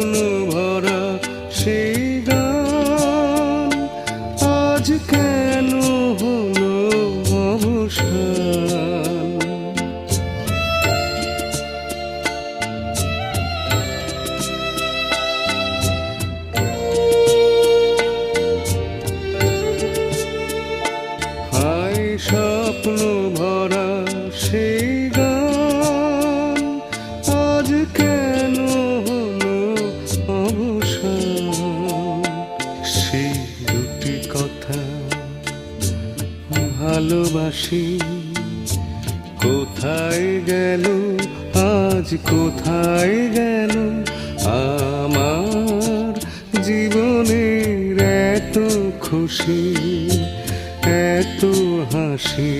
স্বপ্ন ভরা সেই গান আজ কেন হলো অবসান? স্বপ্ন ভরা সেই গান আজ কেন ভালোবাসি। কোথায় গেল? আজ কোথায় গেল? আমার জীবনের এত খুশি এত হাসি